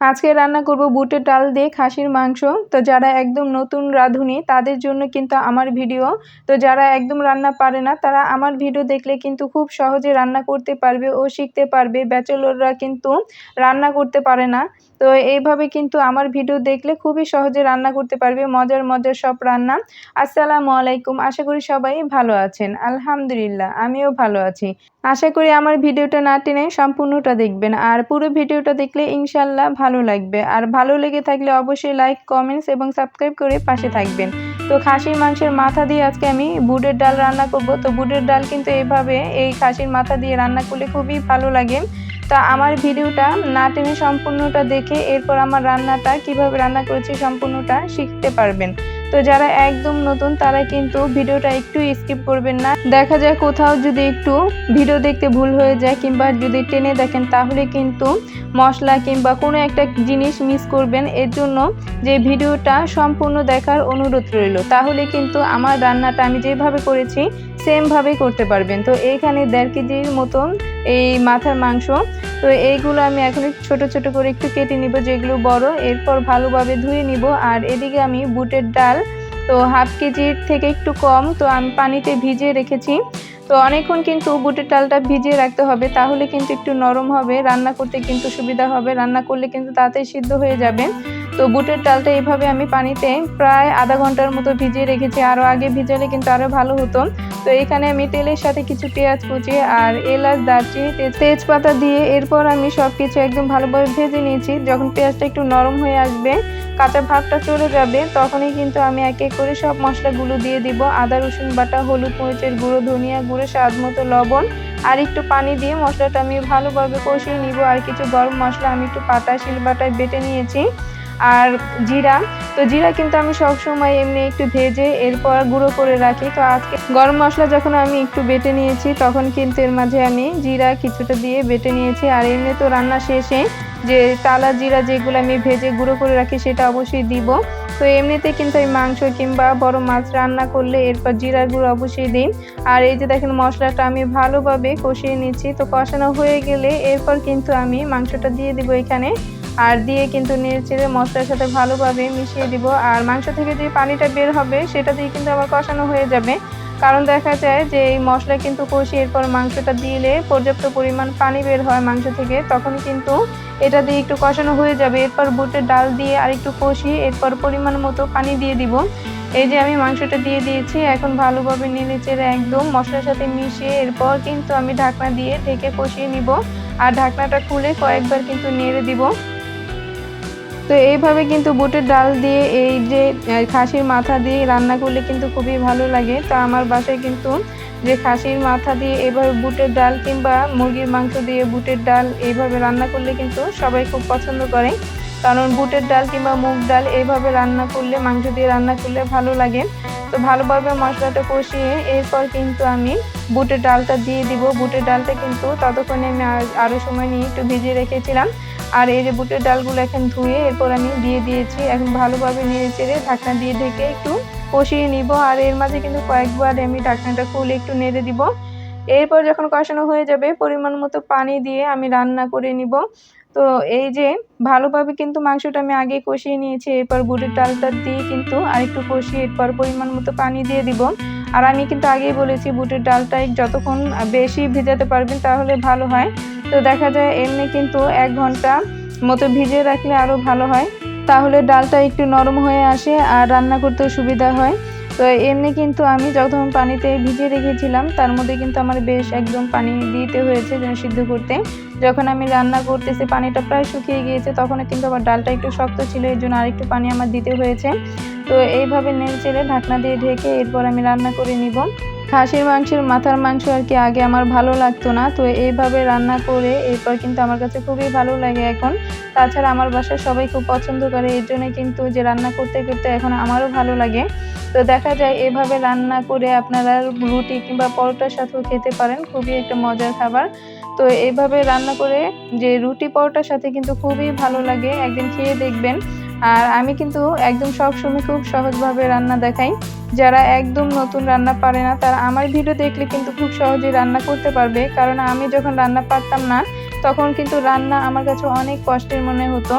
আজকে রান্না করব বুটের ডাল দিয়ে খাসির মাংস। তো যারা একদম নতুন রাঁধুনি, তাদের জন্য কিন্তু আমার ভিডিও। তো যারা একদম রান্না পারে না, তারা আমার ভিডিও দেখলে কিন্তু খুব সহজে রান্না করতে পারবে ও শিখতে পারবে। ব্যাচেলররা কিন্তু রান্না করতে পারে না। তো এইভাবে কিন্তু আমার ভিডিও দেখলে খুবই সহজে রান্না করতে পারবে, মজার মজার সব রান্না। আসসালামু আলাইকুম, আশা করি সবাই ভালো আছেন। আলহামদুলিল্লাহ, আমিও ভালো আছি। আশা করি আমার ভিডিওটা না টেনে সম্পূর্ণটা দেখবেন, আর পুরো ভিডিওটা দেখলে ইনশাল্লাহ ভালো লাগবে। আর ভালো লেগে থাকলে অবশ্যই লাইক কমেন্টস এবং সাবস্ক্রাইব করে পাশে থাকবেন। তো খাসির মাংসের মাথা দিয়ে আজকে আমি বুটের ডাল রান্না করব। তো বুটের ডাল কিন্তু এইভাবে এই খাসির মাথা দিয়ে রান্না করলে খুবই ভালো লাগে। তা আমার ভিডিওটা না টেনে সম্পূর্ণটা দেখে এরপর আমার রান্নাটা, কীভাবে রান্না করেছি সম্পূর্ণটা শিখতে পারবেন। তো যারা একদম নতুন, তারা কিন্তু ভিডিওটা একটু স্কিপ করবেন না। দেখা যায় কোথাও যদি একটু ভিডিও দেখতে ভুল হয়ে যায় কিংবা যদি টেনে দেখেন, তাহলে কিন্তু মশলা কিংবা কোনো একটা জিনিস মিস করবেন। এর জন্য যে ভিডিওটা সম্পূর্ণ দেখার অনুরোধ রইল। তাহলে কিন্তু আমার রান্নাটা আমি যেভাবে করেছি সেমভাবেই করতে পারবেন। তো এইখানে দেড় কেজির মতন এই মাথার মাংস। তো এইগুলো আমি এখন ছোট ছোট করে একটু কেটে নিব, যেগুলো বড়। এরপর ভালোভাবে ধুয়ে নিব। আর এদিকে আমি বুটের ডাল, তো হাফ কেজির থেকে একটু কম। তো আমি পানিতে ভিজিয়ে রেখেছি। তো অনেকক্ষণ কিন্তু বুটের ডালটা ভিজিয়ে রাখতে হবে। তাহলে কিন্তু একটু নরম হবে। রান্না করতে কিন্তু সুবিধা হবে। রান্না করলে কিন্তু তাড়াতাড়ি সিদ্ধ হয়ে যাবে। তো বুটের ডালটা এইভাবে আমি পানিতে প্রায় আধা ঘণ্টার মতো ভিজিয়ে রেখেছি। আরও আগে ভিজালে কিন্তু আরও ভালো হতো। তো এখানে আমি তেলের সাথে কিছু পেঁয়াজ কুচি আর এলাচ, দারচিনি তেজপাতা দিয়ে এরপর আমি সব কিছু একদম ভালোভাবে ভেজে নিয়েছি। যখন পেঁয়াজটা একটু নরম হয়ে আসবে, কাঁচা ভাবটা চলে যাবে, তখনই কিন্তু আমি এক এক করে সব মশলাগুলো দিয়ে দিব। আদা, রসুন বাটা, হলুদ মরিচের গুঁড়ো, ধনিয়া গুঁড়ো, স্বাদ মতো লবণ আর একটু পানি দিয়ে মশলাটা আমি ভালোভাবে কষিয়ে নিব। আর কিছু গরম মশলা আমি একটু পাতা, শিল বাটায় বেটে নিয়েছি। আর জিরা। তো জিরা কিন্তু আমি সব সময় এমনি একটু ভেজে এরপর গুঁড়ো করে রাখি। তো আজকে গরম মশলা যখন আমি একটু বেটে নিয়েছি, তখন কিন্তু এর মাঝে আমি জিরা কিছুটা দিয়ে বেটে নিয়েছি। আর এমনি তো রান্না শেষে যে তালা জিরা যেগুলো আমি ভেজে গুঁড়ো করে রাখি, সেটা অবশ্যই দিব। তো এমনিতে কিন্তু এই মাংস কিংবা বড় মাছ রান্না করলে এরপর জিরার গুঁড়ো অবশ্যই দিই আর এই যে দেখেন মশলাটা আমি ভালোভাবে কষিয়ে নিচ্ছি। তো কষানো হয়ে গেলে এরপর কিন্তু আমি মাংসটা দিয়ে দিব এখানে। আর দিয়ে কিন্তু নেড়ে চেড়ে মশলার সাথে ভালোভাবে মিশিয়ে দিব। আর মাংস থেকে যে পানিটা বের হবে, সেটা দিয়ে কিন্তু আবার কষানো হয়ে যাবে। কারণ দেখা যায় যে এই মশলা কিন্তু কষি এরপর মাংসটা দিলে পর্যাপ্ত পরিমাণ পানি বের হয় মাংস থেকে, তখন কিন্তু এটা দিয়ে একটু কষানো হয়ে যাবে। এরপর বুটের ডাল দিয়ে আর একটু কষিয়ে এরপর পরিমাণ মতো পানি দিয়ে দিব। এই যে আমি মাংসটা দিয়ে দিয়েছি, এখন ভালোভাবে নেড়ে চেড়ে একদম মশলার সাথে মিশিয়ে এরপর কিন্তু আমি ঢাকনা দিয়ে ঢেকে কষিয়ে নিব। আর ঢাকনাটা খুলে কয়েকবার কিন্তু নেড়ে দিব। তো এইভাবে কিন্তু বুটের ডাল দিয়ে এই যে খাসির মাথা দিয়ে রান্না করলে কিন্তু খুবই ভালো লাগে। তো আমার বাসায় কিন্তু যে খাসির মাথা দিয়ে এইভাবে বুটের ডাল কিংবা মুরগির মাংস দিয়ে বুটের ডাল এইভাবে রান্না করলে কিন্তু সবাই খুব পছন্দ করে। কারণ বুটের ডাল কিংবা মুগ ডাল এইভাবে রান্না করলে, মাংস দিয়ে রান্না করলে ভালো লাগে। তো ভালোভাবে মশলাটা কষিয়ে এরপর কিন্তু আমি বুটের ডালটা দিয়ে দিব। বুটের ডালটা কিন্তু ততক্ষণে আমি আরও সময় নিয়ে একটু ভিজিয়ে রেখেছিলাম। আর এই যে বুটের ডালগুলো এখন ধুয়ে এরপর আমি দিয়ে দিয়েছি। এখন ভালোভাবে নিয়ে চেড়ে ঢাকনা দিয়ে ঢেকে একটু কষিয়ে নিব। আর এর মাঝে কিন্তু কয়েকবার আমি ঢাকনাটা খুলে একটু নেড়ে দিব। এরপর যখন কষানো হয়ে যাবে, পরিমাণ মতো পানি দিয়ে আমি রান্না করে নিব। তো এই যে ভালোভাবে কিন্তু মাংসটা আমি আগে কষিয়ে নিয়েছি, এরপর বুটের ডালটা দিয়ে কিন্তু আরেকটু কষিয়ে এরপর পরিমাণ মতো পানি দিয়ে দিব। আর আমি কিন্তু আগেই বলেছি, বুটের ডালটা যতক্ষণ বেশি ভেজাতে পারবেন তাহলে ভালো হয়। তো দেখা যায় এমনি কিন্তু এক ঘণ্টা মতো ভিজিয়ে রাখলে আরও ভালো হয়। তাহলে ডালটা একটু নরম হয়ে আসে আর রান্না করতেও সুবিধা হয়। তো এমনি কিন্তু আমি যখন পানিতে ভিজিয়ে রেখেছিলাম, তার মধ্যে কিন্তু আমার বেশ একদম পানি দিতে হয়েছে যেন সিদ্ধ করতে। যখন আমি রান্না করতেছি, পানিটা প্রায় শুকিয়ে গিয়েছে তখন কিন্তু আবার ডালটা একটু শক্ত ছিল, এই জন্য আরেকটু পানি আমার দিতে হয়েছে। তো এইভাবে নেড়ে চেড়ে ঢাকনা দিয়ে ঢেকে এরপর আমি রান্না করে নিব। খাসির মাংসের মাথার মাংস আর কি আগে আমার ভালো লাগতো না, তো এইভাবে রান্না করে এরপর কিন্তু আমার কাছে খুবই ভালো লাগে এখন। তাছাড়া আমার বাসায় সবাই খুব পছন্দ করে, এর জন্য কিন্তু যে রান্না করতে করতে এখন আমারও ভালো লাগে। তো দেখা যায় এভাবে রান্না করে আপনারা রুটি কিংবা পরোটার সাথেও খেতে পারেন, খুবই একটা মজার খাবার। তো এইভাবে রান্না করে যে রুটি পরোটার সাথে কিন্তু খুবই ভালো লাগে, একদিন খেয়ে দেখবেন। আর আমি কিন্তু একদম সব সময় খুব সহজভাবে রান্না দেখাই। যারা একদম নতুন রান্না পারে না, তারা আমার ভিডিও দেখলে কিন্তু খুব সহজেই রান্না করতে পারবে। কারণ আমি যখন রান্না পারতাম না, তখন কিন্তু রান্না আমার কাছে অনেক কষ্টের মনে হতো।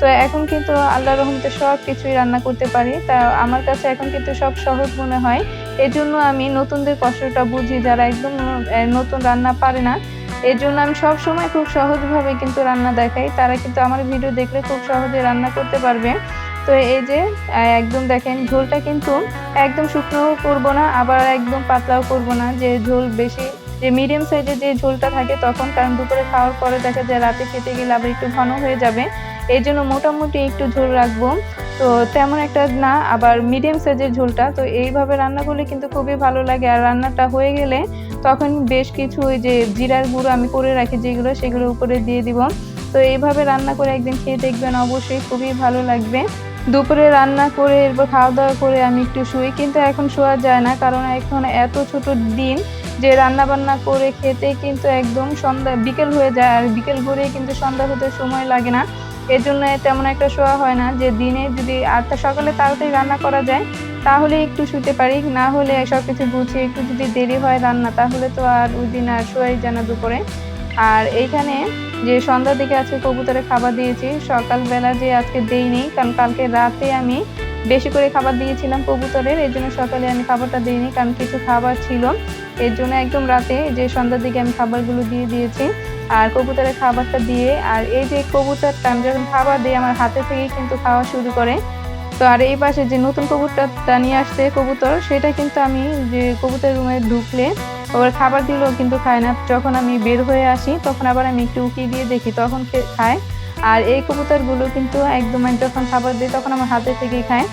তো এখন কিন্তু আল্লাহ রহমতে সব কিছুই রান্না করতে পারি। তা আমার কাছে এখন কিন্তু সব সহজ মনে হয়। এই জন্য আমি নতুনদের কষ্টটা বুঝি, যারা একদম নতুন রান্না পারে না এর জন্য আমি সব সময় খুব সহজভাবে কিন্তু রান্না দেখাই। তারা কিন্তু আমার ভিডিও দেখলে খুব সহজে রান্না করতে পারবে। তো এই যে একদম দেখেন, ঝোলটা কিন্তু একদম শুকনো করব না, আবার একদম পাতলাও করব না। যে ঝোল বেশি, যে মিডিয়াম সাইজের যে ঝোলটা থাকে তখন, কারণ দুপুরে খাওয়ার পরে দেখা যায় রাতে খেতে গেলে আবার একটু ঘন হয়ে যাবে। এই জন্য মোটামুটি একটু ঝোল রাখব। তো তেমন একটা না, আবার মিডিয়াম সাইজের ঝোলটা। তো এইভাবে রান্না করলে কিন্তু খুবই ভালো লাগে। আর রান্নাটা হয়ে গেলে তখন বেশ কিছু ওই যে জিরার গুঁড়ো আমি করে রাখি যেগুলো সেগুলো উপরে দিয়ে দিব। তো এইভাবে রান্না করে একদিন খেয়ে দেখবেন, অবশ্যই খুবই ভালো লাগবে। দুপুরে রান্না করে, এরপর খাওয়া দাওয়া করে আমি একটু শুই। কিন্তু এখন শোয়া যায় না, কারণ এখন এত ছোট দিন যে রান্না বান্না করে খেতে কিন্তু একদম সন্ধ্যা, বিকেল হয়ে যায়। আর বিকেল ঘুরে কিন্তু সন্ধ্যা হতে সময় লাগে না। এর জন্য তেমন একটা শোয়া হয় না যে দিনে যদি আটটা সকালে তাড়াতাড়ি রান্না করা যায়, তাহলে একটু শুতে পারি। না হলে সব কিছু গুছিয়ে একটু যদি দেরি হয় রান্না, তাহলে তো আর ওই দিন আর শোয়াই যায় না দুপুরে। আর এইখানে যে সন্ধ্যার দিকে আজকে কবুতরে খাবার দিয়েছি, সকালবেলা যে আজকে দেইনি কারণ কালকে রাতে আমি বেশি করে খাবার দিয়েছিলাম কবুতরের, এই জন্য সকালে আমি খাবারটা দিইনি কারণ কিছু খাবার ছিল। এর জন্য একদম রাতে যে সন্ধ্যার দিকে আমি খাবারগুলো দিয়ে দিয়েছি। আর কবুতরের খাবারটা দিয়ে, আর এই যে কবুতরটা আমি যখন খাবার দিই, আমার হাতে থেকেই কিন্তু খাওয়া শুরু করে। তো আর এই পাশে যে নতুন কবুতরটা নিয়ে আসছে কবুতর, সেটা কিন্তু আমি যে কবুতর রুমে ঢুকলে ওর খাবার দিলেও কিন্তু খায় না। যখন আমি বের হয়ে আসি, তখন আবার আমি একটু উকি দিয়ে দেখি, তখন খায়। আর এই কবুতরগুলো কিন্তু একদম যখন খাবার দিই, তখন আমার হাতে থেকেই খায়।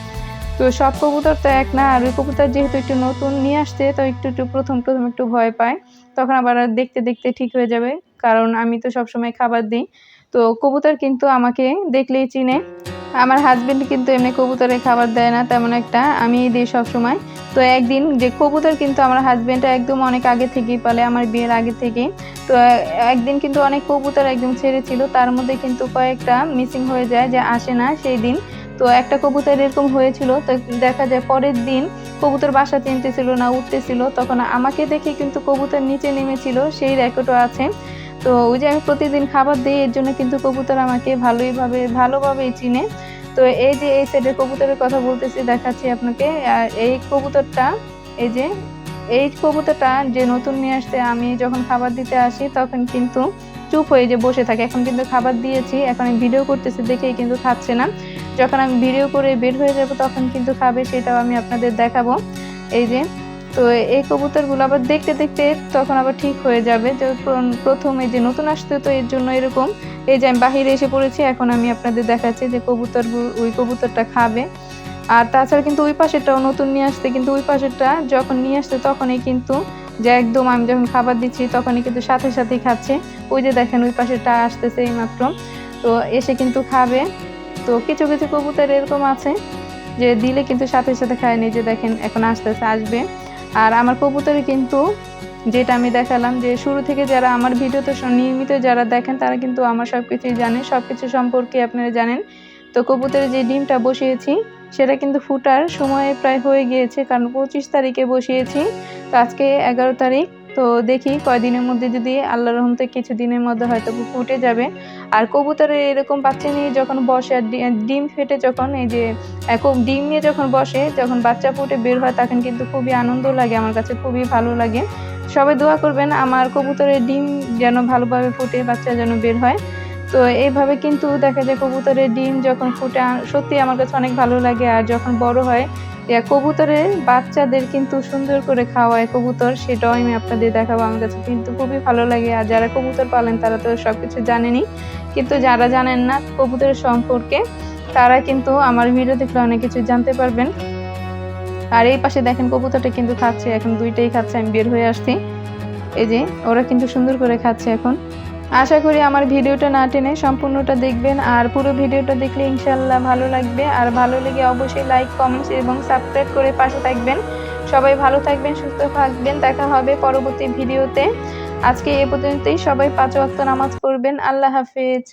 তো সব কবুতর তো এক না, আর ওই কবুতর যেহেতু একটু নতুন নিয়ে আসছে, তো একটু একটু প্রথম প্রথম একটু ভয় পায়। তখন আবার দেখতে দেখতে ঠিক হয়ে যাবে। কারণ আমি তো সবসময় খাবার দিই। তো কবুতর কিন্তু আমাকে দেখলেই চিনে। আমার হাজবেন্ড কিন্তু এমনি কবুতরে খাবার দেয় না, তেমন একটা আমি দিই সবসময়। তো একদিন যে কবুতর কিন্তু আমার হাজবেন্ড একদম অনেক আগে থেকেই পালে, আমার বিয়ের আগে থেকেই। তো একদিন কিন্তু অনেক কবুতর একদম ছেড়েছিল, তার মধ্যে কিন্তু কয়েকটা মিসিং হয়ে যায় যে আসে না সেই দিন। তো একটা কবুতর এরকম হয়েছিল, তো দেখা যায় পরের দিন কবুতর বাসা চিনতেছিল না, উঠতেছিল। তখন আমাকে দেখে কিন্তু কবুতর নিচে নেমেছিল, সেই রেকর্ডও আছে। তো ওই যে আমি প্রতিদিন খাবার দিই, এর জন্য কিন্তু কবুতর আমাকে ভালোইভাবে, ভালোভাবেই চিনে। তো এই যে এই সাইডের কবুতরের কথা বলতেছি, দেখাচ্ছি আপনাকে। আর এই কবুতরটা, এই যে, এই কবুতরটা যে নতুন নিয়ে আসতে আমি যখন খাবার দিতে আসি, তখন কিন্তু চুপ হয়ে যে বসে থাকে। এখন কিন্তু খাবার দিয়েছি, এখন আমি ভিডিও করতেছি, দেখেই কিন্তু খাচ্ছে না। যখন আমি ভিডিও করে বের হয়ে যাব, তখন কিন্তু খাবে, সেটাও আমি আপনাদের দেখাবো। এই যে তো এই কবুতরগুলো আবার দেখতে দেখতে তখন আবার ঠিক হয়ে যাবে। যে প্রথম যে নতুন আসতে তো এর জন্য এরকম। এই যে আমি বাহিরে এসে পড়েছি, এখন আমি আপনাদের দেখাচ্ছি যে কবুতর ওই কবুতরটা খাবে। আর তাছাড়া কিন্তু ওই পাশেরটাও নতুন নিয়ে আসতে কিন্তু ওই পাশেরটা যখন নিয়ে আসতে তখনই কিন্তু যে একদম আমি যখন খাবার দিচ্ছি তখনই কিন্তু সাথে সাথেই খাচ্ছে। ওই যে দেখেন ওই পাশেরটা আসতেছে এই মাত্র তো এসে কিন্তু খাবে। তো কিছু কিছু কবুতর এরকম আছে যে দিলে কিন্তু সাথে সাথে খায় নিজে দেখেন এখন আস্তে আস্তে আসবে। আর আমার কবুতরে কিন্তু যেটা আমি দেখালাম যে শুরু থেকে যারা আমার ভিডিওতে নিয়মিত যারা দেখেন, তারা কিন্তু আমার সব কিছুই জানেন সব কিছু সম্পর্কে আপনারা জানেন। তো কবুতরে যে ডিমটা বসিয়েছি, সেটা কিন্তু ফুটার সময় প্রায় হয়ে গিয়েছে, কারণ পঁচিশ তারিখে বসিয়েছি। তো আজকে এগারো তারিখ তো দেখি কয়দিনের মধ্যে যদি আল্লাহ রহমতে কিছু দিনের মধ্যে হয়তো ফুটে যাবে। আর কবুতরের এরকম বাচ্চা নিয়ে যখন বসে আর ডিম ফেটে যখন এই যে ডিম নিয়ে যখন বসে, যখন বাচ্চা ফুটে বের হয়, তখন কিন্তু খুবই আনন্দ লাগে, আমার কাছে খুবই ভালো লাগে। সবাই দোয়া করবেন, আমার কবুতরের ডিম যেন ভালোভাবে ফুটে, বাচ্চা যেন বের হয়। তো এইভাবে কিন্তু দেখা যায় কবুতরের ডিম যখন ফুটে সত্যি আমার কাছে অনেক ভালো লাগে। আর যখন বড় হয় কবুতরের বাচ্চাদের কিন্তু সুন্দর করে খাওয়ায় কবুতর, সেটাও আমি আপনাদের দেখাবো আমার কাছে কিন্তু খুবই ভালো লাগে। আর যারা কবুতর পালেন তারা তো সব কিছু জানেনই। কিন্তু যারা জানেন না কবুতরের সম্পর্কে, তারা কিন্তু আমার ভিডিও দেখলে অনেক কিছু জানতে পারবেন। আর এই পাশে দেখেন কবুতরটা কিন্তু খাচ্ছে, এখন দুইটাই খাচ্ছে, আমি বের হয়ে আসছি। এই যে, ওরা কিন্তু সুন্দর করে খাচ্ছে এখন। আশা করি আমার ভিডিওটা না টেনে সম্পূর্ণটা দেখবেন আর পুরো ভিডিওটা দেখলে ইনশাল্লাহ ভালো লাগবে। আর ভালো লেগে অবশ্যই লাইক কমেন্টস এবং সাবস্ক্রাইব করে পাশে থাকবেন। সবাই ভালো থাকবেন, সুস্থ থাকবেন। দেখা হবে পরবর্তী ভিডিওতে। আজকে এ পর্যন্তই। সবাই পাঁচ ওয়াক্ত নামাজ পড়বেন। আল্লাহ হাফেজ।